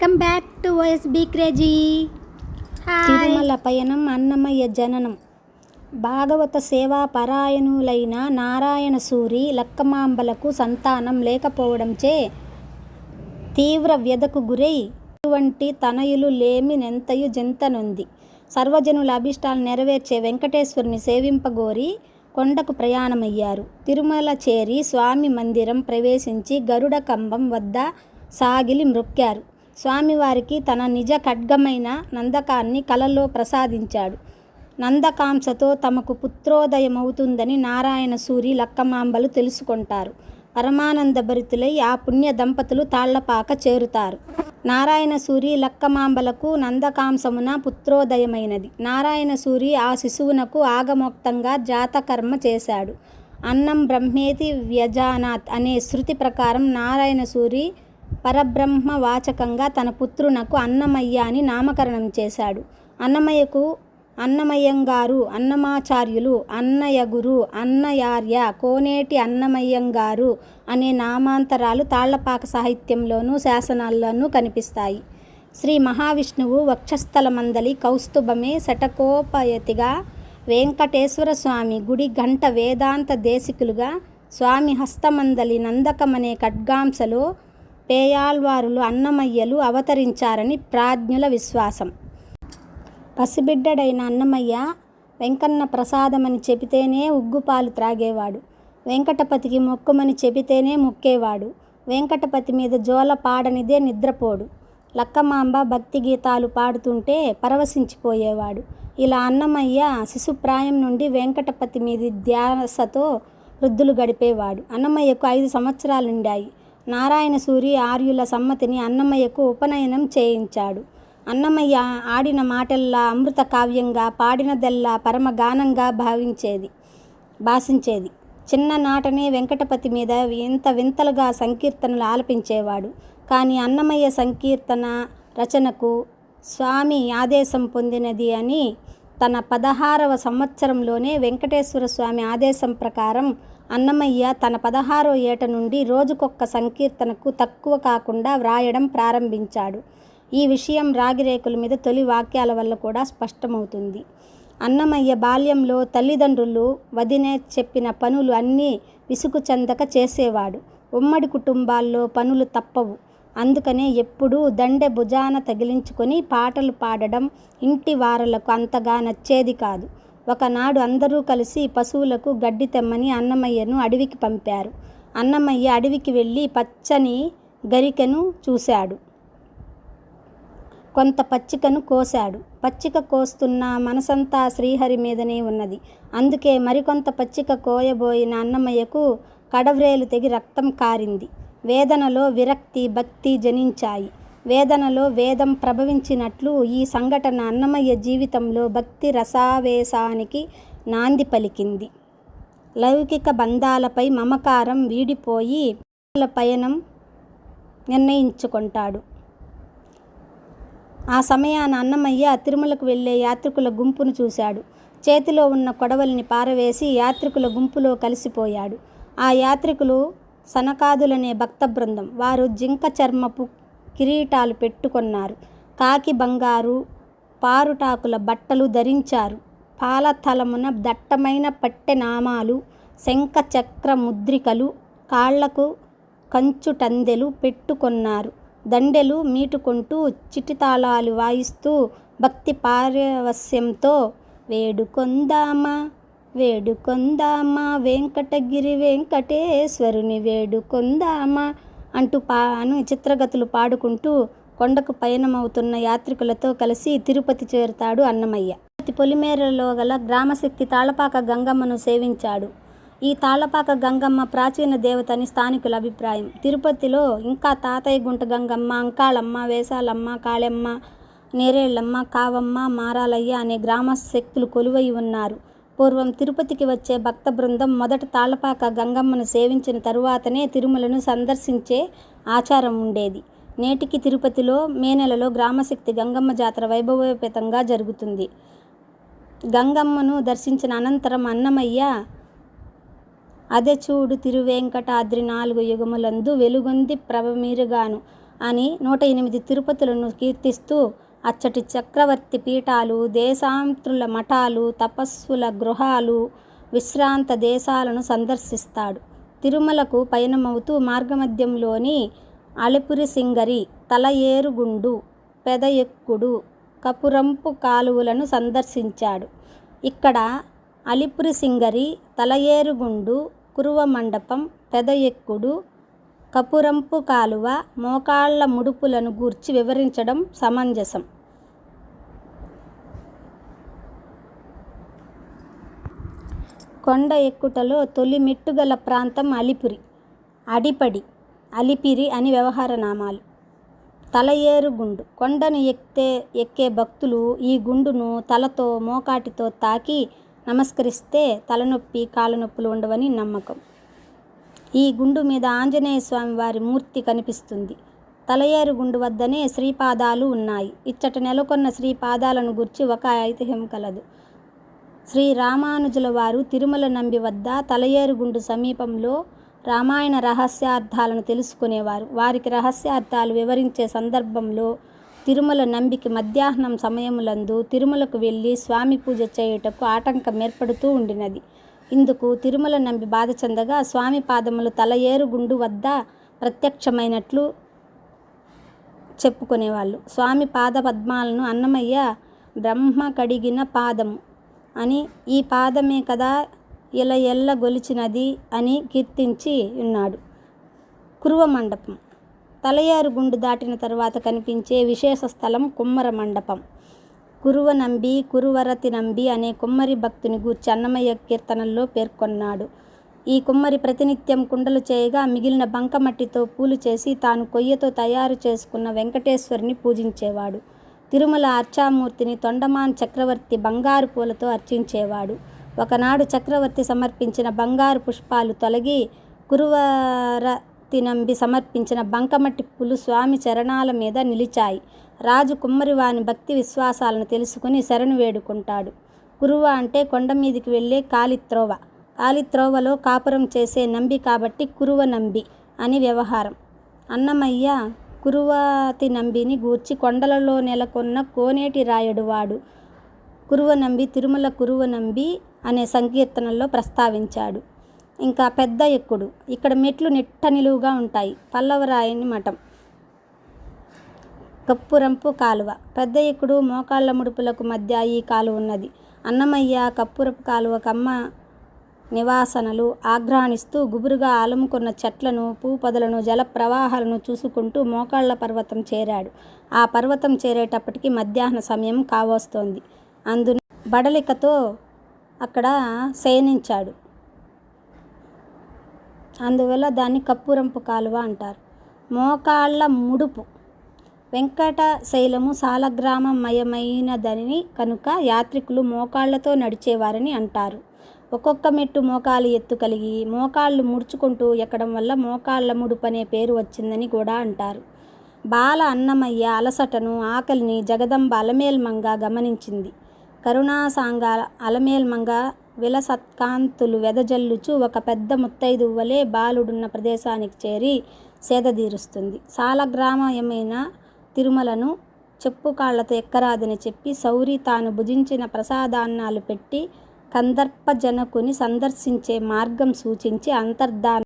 Welcome back to OSB crazy Tirumala పయనం అన్నమయ్య జననం. భాగవత సేవా పరాయణులైన నారాయణ సూరి లక్కమాంబలకు సంతానం లేకపోవడంచే తీవ్ర వ్యధకు గురై ఇటువంటి తనయులు లేమి నెంతయు జంతనుంది. సర్వజనుల అభిష్టాలు నెరవేర్చే వెంకటేశ్వరుని సేవింపగోరి కొండకు ప్రయాణమయ్యారు. తిరుమల చేరి స్వామి మందిరం ప్రవేశించి గరుడ కంబం వద్ద సాగిలి మ్రొక్కారు స్వామివారికి తన నిజ ఖడ్గమైన నందకాన్ని కలలో ప్రసాదించాడు. నందకాంసతో తమకు పుత్రోదయమవుతుందని నారాయణ సూరి లక్కమాంబలు తెలుసుకుంటారు. పరమానంద భరితులై ఆ పుణ్య దంపతులు తాళ్ళపాక చేరుతారు. నారాయణ సూరి లక్కమాంబలకు నందకాంసమున పుత్రోదయమైనది. నారాయణ సూరి ఆ శిశువునకు ఆగమోక్తంగా జాతకర్మ చేశాడు. అన్నం బ్రహ్మేతి వ్యజానాథ్ అనే శృతి ప్రకారం నారాయణ సూరి పరబ్రహ్మ వాచకంగా తన పుత్రునకు అన్నమయ్య అని నామకరణం చేశాడు. అన్నమయ్యకు అన్నమయ్యంగారు అన్నమాచార్యులు అన్నయగురు అన్నయార్య కోనేటి అన్నమయ్యంగారు అనే నామాంతరాలు తాళ్ళపాక సాహిత్యంలోనూ శాసనాల్లోనూ కనిపిస్తాయి. శ్రీ మహావిష్ణువు వక్షస్థలమందలి కౌస్తుభమే శటకోపయతిగా వెంకటేశ్వర స్వామి గుడి గంట వేదాంత దేశికులుగా స్వామి హస్తమందలి నందకమనే ఖడ్గాంశలో పేయాల్వారులు అన్నమయ్యలు అవతరించారని ప్రాజ్ఞుల విశ్వాసం. పసిబిడ్డడైన అన్నమయ్య వెంకన్న ప్రసాదమని చెబితేనే ఉగ్గుపాలు త్రాగేవాడు. వెంకటపతికి మొక్కుమని చెబితేనే మొక్కేవాడు. వెంకటపతి మీద జోల పాడనిదే నిద్రపోడు. లక్కమాంబ భక్తి గీతాలు పాడుతుంటే పరవశించిపోయేవాడు. ఇలా అన్నమయ్య శిశుప్రాయం నుండి వెంకటపతి మీది ధ్యాసతో వృద్ధులు గడిపేవాడు. అన్నమయ్యకు ఐదు సంవత్సరాలు నారాయణసూరి నారాయణ సూరి ఆర్యుల సమ్మతిని అన్నమయ్యకు ఉపనయనం చేయించాడు. అన్నమయ్య ఆడిన మాటల్లా అమృత కావ్యంగా పాడినదల్లా పరమగానంగా భావించేది భాషించేది. చిన్ననాటనే వెంకటపతి మీద ఎంత వింతలుగా సంకీర్తనలు ఆలపించేవాడు. కానీ అన్నమయ్య సంకీర్తన రచనకు స్వామి ఆదేశం పొందినది అని తన పదహారవ సంవత్సరంలోనే వెంకటేశ్వర స్వామి ఆదేశం ప్రకారం అన్నమయ్య తన పదహారో ఏట నుండి రోజుకొక్క సంకీర్తనకు తక్కువ కాకుండా వ్రాయడం ప్రారంభించాడు. ఈ విషయం రాగిరేకుల మీద తొలి వాక్యాల వల్ల కూడా స్పష్టమవుతుంది. అన్నమయ్య బాల్యంలో తల్లిదండ్రులు వదినే చెప్పిన పనులు అన్నీ విసుగు చెందక చేసేవాడు. ఉమ్మడి కుటుంబాల్లో పనులు తప్పవు. అందుకనే ఎప్పుడూ దండె భుజాన తగిలించుకొని పాటలు పాడడం ఇంటి వారలకు అంతగా నచ్చేది కాదు. ఒకనాడు అందరూ కలిసి పశువులకు గడ్డి తెమ్మని అన్నమయ్యను అడవికి పంపారు. అన్నమయ్య అడవికి వెళ్ళి పచ్చని గరికెను చూశాడు. కొంత పచ్చికను కోశాడు. పచ్చిక కోస్తున్న మనసంతా శ్రీహరి మీదనే ఉన్నది. అందుకే మరికొంత పచ్చిక కోయబోయిన అన్నమయ్యకు కడవ్రేలు తెగి రక్తం కారింది. వేదనలో విరక్తి భక్తి జనించాయి. వేదనలో వేదం ప్రభవించినట్లు ఈ సంఘటన అన్నమయ్య జీవితంలో భక్తి రసావేశానికి నాంది పలికింది. లౌకిక బంధాలపై మమకారం వీడిపోయి పయనం నిర్ణయించుకుంటాడు. ఆ సమయాన అన్నమయ్య తిరుమలకు వెళ్ళే యాత్రికుల గుంపును చూశాడు. చేతిలో ఉన్న కొడవలిని పారవేసి యాత్రికుల గుంపులో కలిసిపోయాడు. ఆ యాత్రికులు సనకాదులనే భక్త బృందం. వారు జింక చర్మపు కిరీటాలు పెట్టుకున్నారు. కాకి బంగారు పారుటాకుల బట్టలు ధరించారు. పాలతలమున దట్టమైన పట్టె నామాలు శంఖ చక్ర ముద్రికలు కాళ్ళకు కంచుటందెలు పెట్టుకొన్నారు. దండెలు మీటుకుంటూ చిటితాళాలు వాయిస్తూ భక్తి పారవస్యంతో వేడుకొందామా వేడుకొందామా వెంకటగిరి వెంకటేశ్వరుని వేడుకొందామా అంటూ పాను చిత్రగతులు పాడుకుంటూ కొండకు పయనమవుతున్న యాత్రికులతో కలిసి తిరుపతి చేరుతాడు అన్నమయ్య. తిరుపతి పొలిమేరలో గల గ్రామశక్తి తాళపాక గంగమ్మను సేవించాడు. ఈ తాళపాక గంగమ్మ ప్రాచీన దేవతని స్థానికుల అభిప్రాయం. తిరుపతిలో ఇంకా తాతయ్య గుంట గంగమ్మ అంకాళమ్మ వేసాలమ్మ కాళెమ్మ నేరేళ్ళమ్మ కావమ్మ మారాలయ్య అనే గ్రామ శక్తులు కొలువై ఉన్నారు. పూర్వం తిరుపతికి వచ్చే భక్త బృందం మొదట తాళపాక గంగమ్మను సేవించిన తరువాతనే తిరుమలను సందర్శించే ఆచారం ఉండేది. నేటికి తిరుపతిలో మే నెలలో గ్రామశక్తి గంగమ్మ జాతర వైభవోపేతంగా జరుగుతుంది. గంగమ్మను దర్శించిన అనంతరం అన్నమయ్య అదే చూడు తిరువేంకటాద్రి నాలుగు యుగములందు వెలుగొంది ప్రభమీరుగాను అని నూట ఎనిమిది తిరుపతులను కీర్తిస్తూ అచ్చటి చక్రవర్తి పీఠాలు దేశాంతృల మఠాలు తపస్సుల గృహాలు విశ్రాంత దేశాలను సందర్శిస్తాడు. తిరుమలకు పయనమవుతూ మార్గమధ్యంలోని అలిపురి సింగరి తల ఏరుగుండు పెద ఎక్కుడు కపురంపు కాలువలను సందర్శించాడు. ఇక్కడ అలిపురి సింగరి తలయేరుగుండు కురువ మండపం పెద ఎక్కుడు కపురంపు కాలువ మోకాళ్ళ ముడుపులను గూర్చి వివరించడం సమంజసం. కొండ ఎక్కుటలో తొలి మెట్టుగల ప్రాంతం అలిపురి అడిపడి అలిపిరి అని వ్యవహార నామాలు తలయేరు గుండు. కొండను ఎక్కితే ఎక్కే భక్తులు ఈ గుండును తలతో మోకాటితో తాకి నమస్కరిస్తే తలనొప్పి కాళ్ళ నొప్పులు ఉండవని నమ్మకం. ఈ గుండు మీద ఆంజనేయ స్వామి వారి మూర్తి కనిపిస్తుంది. తలయేరు గుండు వద్దనే శ్రీపాదాలు ఉన్నాయి. ఇచ్చట నెలకొన్న శ్రీపాదాలను గుర్చి ఒక ఐతిహ్యం కలదు. శ్రీ రామానుజుల వారు తిరుమల నంబి వద్ద తలయేరుగుండు సమీపంలో రామాయణ రహస్యార్థాలను తెలుసుకునేవారు. వారికి రహస్యార్థాలు వివరించే సందర్భంలో తిరుమల నంబికి మధ్యాహ్నం సమయములందు తిరుమలకు వెళ్ళి స్వామి పూజ చేయుటకు ఆటంకం ఏర్పడుతూ ఉండినది. ఇందుకు తిరుమల నంబి బాధ చెందగా స్వామి పాదములు తలయేరుగుండు వద్ద ప్రత్యక్షమైనట్లు చెప్పుకునేవాళ్ళు. స్వామి పాద పద్మాలను అన్నమయ్య బ్రహ్మ కడిగిన పాదము అని ఈ పాదమే కదా ఇలా ఎల్ల గొలిచినది అని కీర్తించి ఉన్నాడు. కురువ మండపం తలయారు గుండు దాటిన తర్వాత కనిపించే విశేష స్థలం కుమ్మర మండపం. కురువ నంబి కురువరతి నంబి అనే కుమ్మరి భక్తుని గూర్చి అన్నమయ్య కీర్తనల్లో పేర్కొన్నాడు. ఈ కుమ్మరి ప్రతినిత్యం కుండలు చేయగా మిగిలిన బంకమట్టితో పూలు చేసి తాను కొయ్యతో తయారు చేసుకున్న వెంకటేశ్వరుని పూజించేవాడు. తిరుమల అర్చామూర్తిని తొండమాన్ చక్రవర్తి బంగారు పూలతో అర్చించేవాడు. ఒకనాడు చక్రవర్తి సమర్పించిన బంగారు పుష్పాలు తొలగి కురువరతి నంబి సమర్పించిన బంకమట్టి పూలు స్వామి చరణాల మీద నిలిచాయి. రాజు కుమ్మరివాని భక్తి విశ్వాసాలను తెలుసుకుని శరణు వేడుకుంటాడు. కురువ అంటే కొండ మీదికి వెళ్ళే కాలిత్రోవ. కాలిత్రోవలో కాపురం చేసే నంబి కాబట్టి కురువ నంబి అని వ్యవహారం. అన్నమయ్య కురువాతి నంబిని గూర్చి కొండలలో నెలకొన్న కోనేటి రాయుడు వాడు. కురువ నంబి తిరుమల కురువ నంబి అనే సంకీర్తనలో ప్రస్తావించాడు. ఇంకా పెద్ద ఎక్కుడు. ఇక్కడ మెట్లు నిట్ట నిలువుగా ఉంటాయి. పల్లవరాయని మఠం. కప్పురంపు కాలువ. పెద్ద ఎక్కుడు మోకాళ్ళ ముడుపులకు మధ్య ఈ కాలువ ఉన్నది. అన్నమయ్య కప్పురపు కాలువ కమ్మ నివాసనలు ఆఘ్రాణిస్తూ గుబురుగా ఆలముకున్న చెట్లను పూపొదలను జల ప్రవాహాలను చూసుకుంటూ మోకాళ్ళ పర్వతం చేరాడు. ఆ పర్వతం చేరేటప్పటికి మధ్యాహ్న సమయం కావస్తోంది. అందు బడలికతో అక్కడ శయనించాడు అందువల్ల దాన్ని కప్పురంపు కాలువ అంటారు. మోకాళ్ళ ముడుపు వెంకటశైలము సాలగ్రామమయమైనదని కనుక యాత్రికులు మోకాళ్ళతో నడిచేవారని అంటారు. ఒక్కొక్క మెట్టు మోకాలు ఎత్తు కలిగి మోకాళ్ళు ముడుచుకుంటూ ఎక్కడం వల్ల మోకాళ్ళ ముడుపు అనే పేరు వచ్చిందని కూడా అంటారు. బాల అన్నమయ్య అలసటను ఆకలిని జగదంబ అలమేల్మంగ గమనించింది. కరుణాసాంగ అలమేల్మంగ విలసత్కాంతులు వెదజల్లుచు ఒక పెద్ద ముత్తైదు వలె బాలుడున్న ప్రదేశానికి చేరి సేదతీరుస్తుంది సాలగ్రామయమైన తిరుమలను చెప్పు కాళ్ళతో ఎక్కరాదని చెప్పి సౌరి తాను భుజించిన ప్రసాదాన్నాలు పెట్టి కందర్పజనకుని సందర్శించే మార్గం సూచించి అంతర్ధాన